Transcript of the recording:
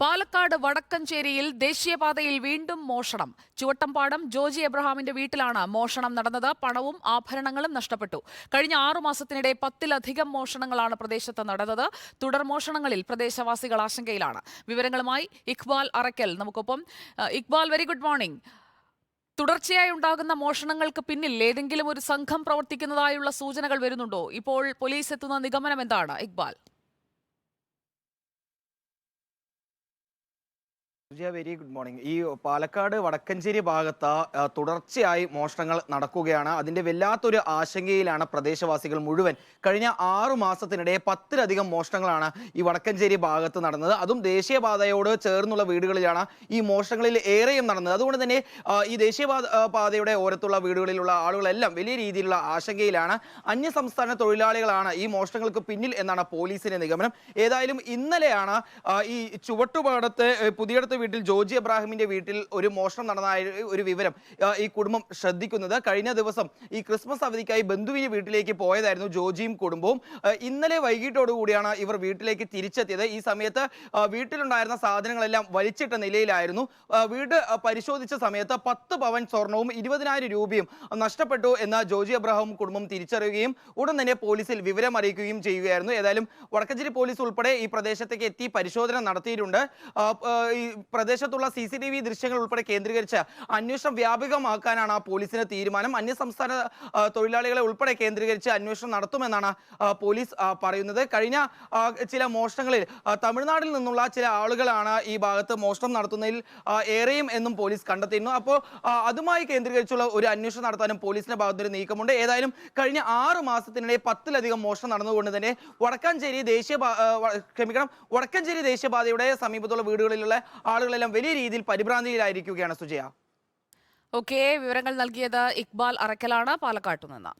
പാലക്കാട് വടക്കഞ്ചേരിയിൽ ദേശീയപാതയിൽ വീണ്ടും മോഷണം. ചുവട്ടംപാടം ജോജി എബ്രഹാമിന്റെ വീട്ടിലാണ് മോഷണം നടന്നത്. പണവും ആഭരണങ്ങളും നഷ്ടപ്പെട്ടു. കഴിഞ്ഞ ആറു മാസത്തിനിടെ പത്തിലധികം മോഷണങ്ങളാണ് പ്രദേശത്ത് നടന്നത്. തുടർ മോഷണങ്ങളിൽ പ്രദേശവാസികൾ ആശങ്കയിലാണ്. വിവരങ്ങളുമായി ഇഖ്ബാൽ അറക്കൽ നമുക്കൊപ്പം ഇഖ്ബാൽ വെരി ഗുഡ് മോർണിംഗ് തുടർച്ചയായി ഉണ്ടാകുന്ന മോഷണങ്ങൾക്ക് പിന്നിൽ ഏതെങ്കിലും ഒരു സംഘം പ്രവർത്തിക്കുന്നതായുള്ള സൂചനകൾ വരുന്നുണ്ടോ? ഇപ്പോൾ പോലീസ് എത്തുന്ന നിഗമനം എന്താണ്? Iqbal Sujaya very good morning ഈ പാലക്കാട് വടക്കഞ്ചേരി ഭാഗത്ത് തുടർച്ചയായി മോഷണങ്ങൾ നടക്കുകയാണ്. അതിന്റെ വല്ലാത്തൊരു ആശങ്കയിലാണ് പ്രദേശവാസികൾ മുഴുവൻ. കഴിഞ്ഞ ആറു മാസത്തിനിടെ പത്തിലധികം മോഷണങ്ങളാണ് ഈ വടക്കഞ്ചേരി ഭാഗത്ത് നടന്നത്. അതും ദേശീയപാതയോട് ചേർന്നുള്ള വീടുകളിലാണ് ഈ മോഷണങ്ങളിൽ ഏറെയും നടന്നത്. അതുകൊണ്ട് തന്നെ ഈ ദേശീയപാത പാതയുടെ ഓരത്തുള്ള വീടുകളിലുള്ള ആളുകളെല്ലാം വലിയ രീതിയിലുള്ള ആശങ്കയിലാണ്. അന്യസംസ്ഥാന തൊഴിലാളികളാണ് ഈ മോഷണങ്ങൾക്ക് പിന്നിൽ എന്നാണ് പോലീസിന്റെ നിഗമനം. ഏതായാലും ഇന്നലെയാണ് ഈ ചുവട്ടുപാടത്തെ പുതിയടത്ത് വീട്ടിൽ ജോജി എബ്രാഹിമിന്റെ വീട്ടിൽ ഒരു മോഷണം നടന്നതായ ഒരു വിവരം ഈ കുടുംബം ശ്രദ്ധിക്കുന്നത്. കഴിഞ്ഞ ദിവസം ഈ ക്രിസ്മസ് അവധിക്കായി ബന്ധുവിന്റെ വീട്ടിലേക്ക് പോയതായിരുന്നു ജോജിയും കുടുംബവും. ഇന്നലെ വൈകിട്ടോടുകൂടിയാണ് ഇവർ വീട്ടിലേക്ക് തിരിച്ചെത്തിയത്. ഈ സമയത്ത് വീട്ടിലുണ്ടായിരുന്ന സാധനങ്ങളെല്ലാം വലിച്ചിട്ട നിലയിലായിരുന്നു. വീട് പരിശോധിച്ച സമയത്ത് പത്ത് പവൻ സ്വർണവും ഇരുപതിനായിരം രൂപയും നഷ്ടപ്പെട്ടു എന്ന ജോജി അബ്രഹാം കുടുംബം തിരിച്ചറിയുകയും ഉടൻ തന്നെ പോലീസിൽ വിവരം അറിയിക്കുകയും ചെയ്യുകയായിരുന്നു. ഏതായാലും വടക്കഞ്ചേരി പോലീസ് ഉൾപ്പെടെ ഈ പ്രദേശത്തേക്ക് എത്തി പരിശോധന നടത്തിയിട്ടുണ്ട്. ഈ പ്രദേശത്തുള്ള സി സി ടി വി ദൃശ്യങ്ങൾ ഉൾപ്പെടെ കേന്ദ്രീകരിച്ച് അന്വേഷണം വ്യാപകമാക്കാനാണ് പോലീസിന്റെ തീരുമാനം. അന്യസംസ്ഥാന തൊഴിലാളികളെ ഉൾപ്പെടെ കേന്ദ്രീകരിച്ച് അന്വേഷണം നടത്തുമെന്നാണ് പോലീസ് പറയുന്നത്. കഴിഞ്ഞ ചില മോഷണങ്ങളിൽ തമിഴ്നാട്ടിൽ നിന്നുള്ള ചില ആളുകളാണ് ഈ ഭാഗത്ത് മോഷണം നടത്തുന്നതിൽ ഏറെയും എന്നും പോലീസ് കണ്ടെത്തിയിരുന്നു. അപ്പോൾ അതുമായി കേന്ദ്രീകരിച്ചുള്ള ഒരു അന്വേഷണം നടത്താനും പോലീസിന്റെ ഭാഗത്തൊരു നീക്കമുണ്ട്. ഏതായാലും കഴിഞ്ഞ ആറ് മാസത്തിനിടെ പത്തിലധികം മോഷണം നടന്നുകൊണ്ട് തന്നെ വടക്കാഞ്ചേരി ദേശീയ ക്ഷമിക്കണം വടക്കഞ്ചേരി ദേശീയപാതയുടെ സമീപത്തുള്ള വീടുകളിലുള്ള ആളുകളെല്ലാം വലിയ രീതിയിൽ പരിഭ്രാന്തിയിലായിരിക്കുകയാണ് സുജയ. ഓക്കെ വിവരങ്ങൾ നൽകിയത് ഇക്ബാൽ അറക്കലാണ് പാലക്കാട്ടു നിന്ന്